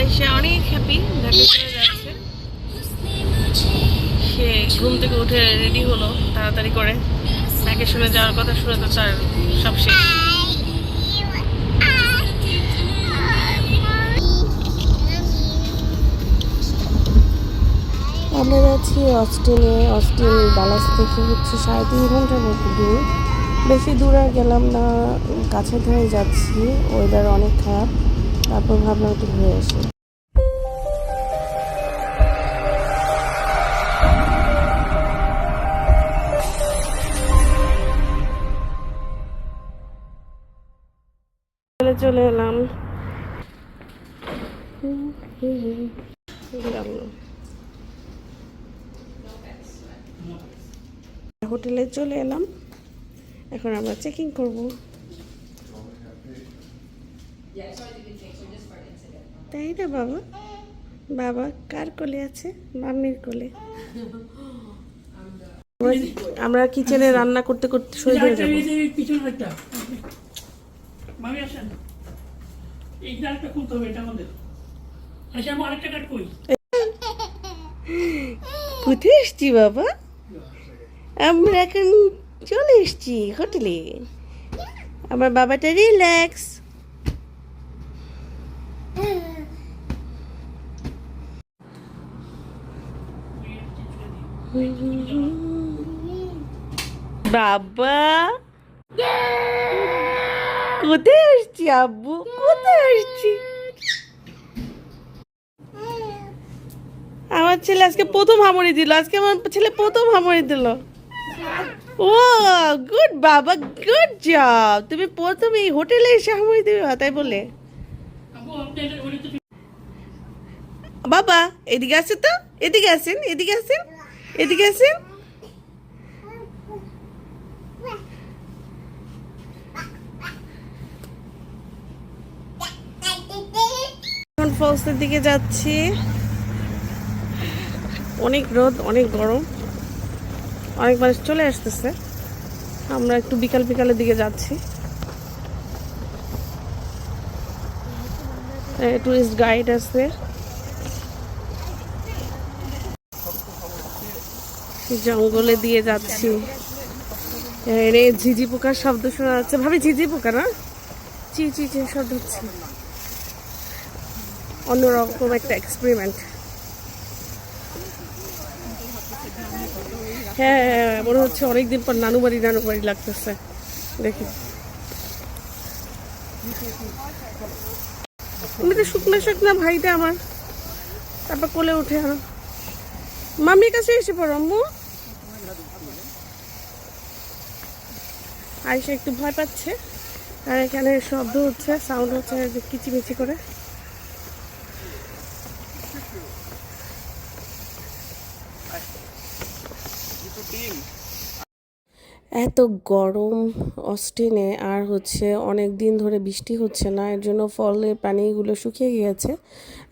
আয়সা অনেক হ্যাপি ঢাকা চলে যাচ্ছে। সে ঘুম থেকে উঠে রেডি হলো, তাড়াতাড়ি করে। তাকে শুনে যাওয়ার কথা শুনে তো তার সব শেষ। আমরা যাচ্ছি অস্টিনে, অস্টিন ডালাস থেকে হচ্ছে সাড়ে তিন ঘণ্টার মতো দূর। বেশি দূর আর গেলাম না কাছে ধরে যাচ্ছি ওয়েদার অনেক খারাপ। তারপর ভাবলাম একটু ঘুরে আসি। চলে চলে এলাম। হোটেলে চলে এলাম। এখন আমরা চেকিং করব। তাই না বাবা? বাবা কার কোলে আছে? মাম্মির কোলে। আমরা- আমরা কিচেনে রান্না করতে করতে শহীদ হয়ে যাব। কোথায় এসছি বাবা? আমরা এখন চলে এসছি হোটেলে। আমার বাবাটা রিল্যাক্স বাবা। কোথায় আসছি আব্বু? কোথায় আসছি? আমার ছেলে আজকে প্রথম হামড়ি দিল। আজকে আমার ছেলে প্রথম হামড়ি দিল। ও গুড বাবা গুড জব তুমি প্রথম এই হোটেলে এসে হামড়ি দিবে তাই বলে। বাবা এদিকে আসেন তো। এদিকে আসেন এদিকে আসেন। এদিকে আসেন দিকে যাচ্ছি। অনেক রোদ, অনেক গরম। অনেক মানুষ চলে আসতেছে। আমরা একটু বিকাল বিকালের দিকে যাচ্ছি। টুরিস্ট গাইড আছে। জঙ্গলে দিয়ে যাচ্ছি। রে ঝিঝি পোকার শব্দ শোনা যাচ্ছে। ভাবি ঝিঝি পোকা না? চি চি চি শব্দ হচ্ছে অন্যরকম একটা এক্সপেরিমেন্ট হ্যাঁ হ্যাঁ হ্যাঁ, মনে হচ্ছে অনেকদিন পর নানু বাড়ি নানু বাড়ি লাগতেছে। দেখি। এমনিতে শুকনো শুকনা ভাইটা আমার। তারপর কোলে উঠে আরও মামির কাছে এসে পড়ো আম্মু। আয়সা একটু ভয় পাচ্ছে আর এখানে শব্দ হচ্ছে সাউন্ড হচ্ছে কিচিমিচি করে। এত গরম অস্টিনে, আর হচ্ছে অনেক দিন ধরে বৃষ্টি হচ্ছে না, এর জন্য ফলের পানিগুলো শুকিয়ে গিয়েছে।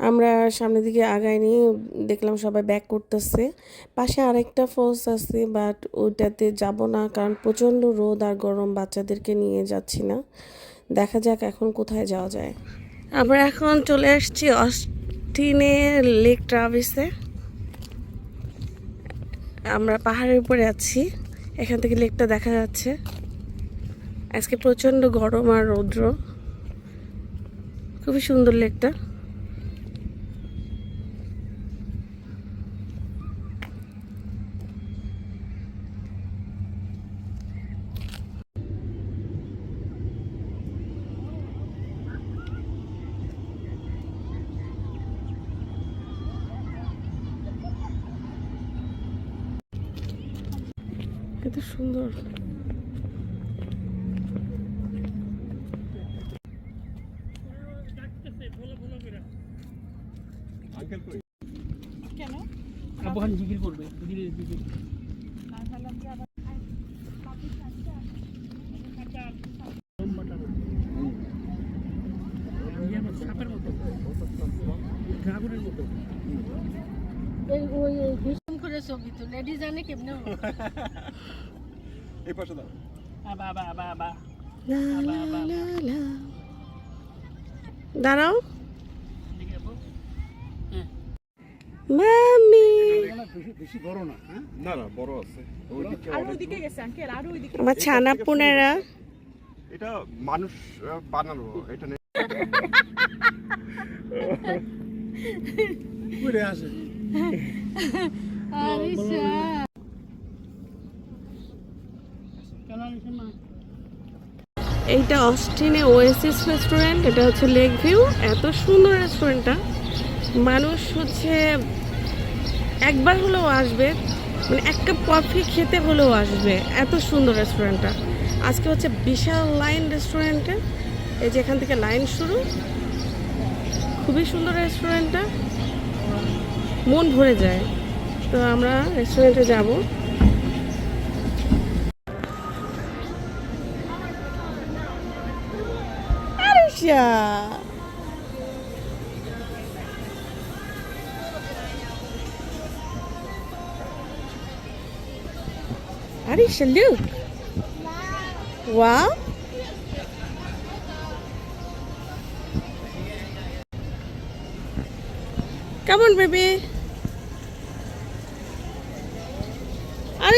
আমরা সামনের দিকে আগায় নিয়ে দেখলাম সবাই ব্যাক করতেছে। পাশে আরেকটা ফলস আছে বাট ওইটাতে যাব না, কারণ প্রচণ্ড রোদ আর গরম, বাচ্চাদেরকে নিয়ে যাচ্ছি না। দেখা যাক এখন কোথায় যাওয়া যায়। আমরা এখন চলে আসছি অস্টিনের লেক ট্রাভিসে আমরা পাহাড়ের উপরে আছি। এখান থেকে লেকটা দেখা যাচ্ছে। আজকে প্রচণ্ড গরম আর রৌদ্র। খুবই সুন্দর লেকটা। কত সুন্দর। আবু খান জিকির করবে সাপের মতো ড্রাগনের মতো। এই পাশে দাও। আবা আবা আবা আবা। লা লা লা লা। দাঁড়াও। এদিকে আপু মামি। বেশি বেশি না হ্যাঁ? না না আছে। ওইদিকে আরও অনেক ওইদিকে গেছে আঙ্কেল আরও ওইদিকে। আমার ছানা পোনেরা। এটা মানুষ বানানো এটা ঘুরে আসে। এইটা অস্টিনে ওয়েসিস রেস্টুরেন্ট, এটা হচ্ছে লেক ভিউ। এত সুন্দর রেস্টুরেন্টটা। মানুষ হচ্ছে একবার হলেও আসবে মানে এক কাপ কফি খেতে হলেও আসবে। এত সুন্দর রেস্টুরেন্টটা। আজকে হচ্ছে বিশাল লাইন রেস্টুরেন্টে। এই যে এখান থেকে লাইন শুরু। খুবই সুন্দর রেস্টুরেন্টটা। মন ভরে যায়। তো আমরা রেস্টুরেন্টে যাব। আরে শালু ওয়া কেমন বেবি?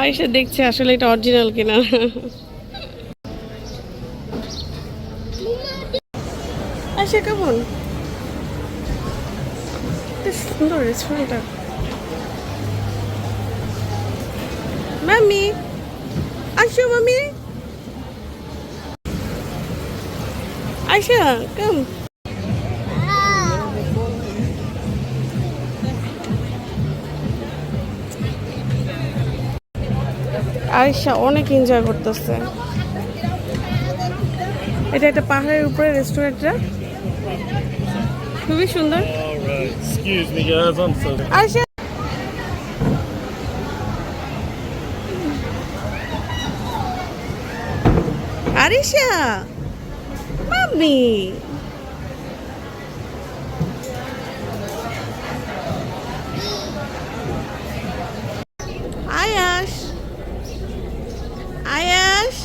আয়েশা দেখছে আসলে এটা অরিজিনাল কিনা। আয়েশা, কেমন? সুন্দর রেস্টুরেন্টটা মামি আসো মামি আয়শা কাম আয়শা অনেক এনজয় করতেছে। এটা একটা পাহাড়ের উপরে রেস্টুরেন্টটা খুবই সুন্দর. I'm আরিশা। মাম্মি আয়াস আয়াস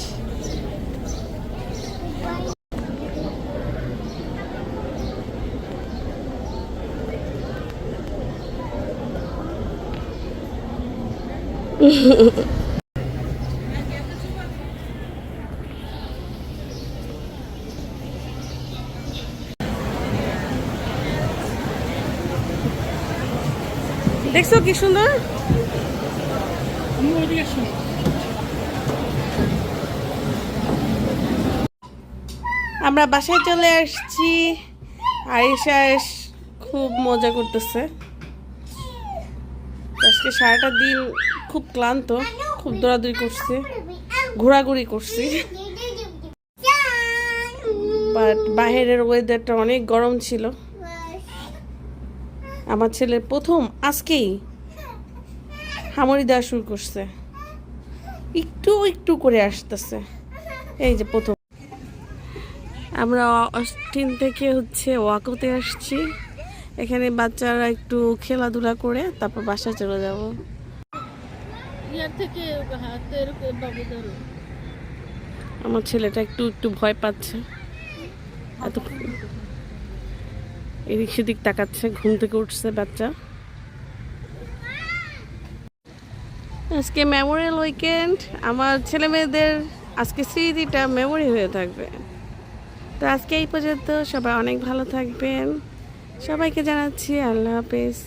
দেখছ কি সুন্দর? আমরা বাসায় চলে আসছি। আয়েশা খুব মজা করতেছে। আজকে সারাটা দিন খুব ক্লান্ত, খুব দৌড়াদৌড়ি করছি, ঘোরাঘুরি করছি। বাট বাইরের ওয়েদারটা অনেক গরম ছিল। আমার ছেলে প্রথম, আজকেই হামড়ি দেওয়া শুরু করছে। একটু একটু করে আসতেছে। এই যে প্রথম। আমরা অস্টিন থেকে হচ্ছে ওয়াকোতে আসছি। এখানে বাচ্চারা একটু খেলাধুলা করে, তারপর বাসায় চলে যাব। আমার ছেলেটা একটু একটু ভয় পাচ্ছে। এত এদিক সেদিক তাকাচ্ছে, ঘুম থেকে উঠছে বাচ্চা। আজকে মেমোরিয়াল উইকেন্ড আমার ছেলে মেয়েদের আজকে স্মৃতিটা মেমোরি হয়ে থাকবে। তো আজকে এই পর্যন্ত সবাই অনেক ভালো থাকবেন। সবাইকে জানাচ্ছি আল্লাহ হাফেজ।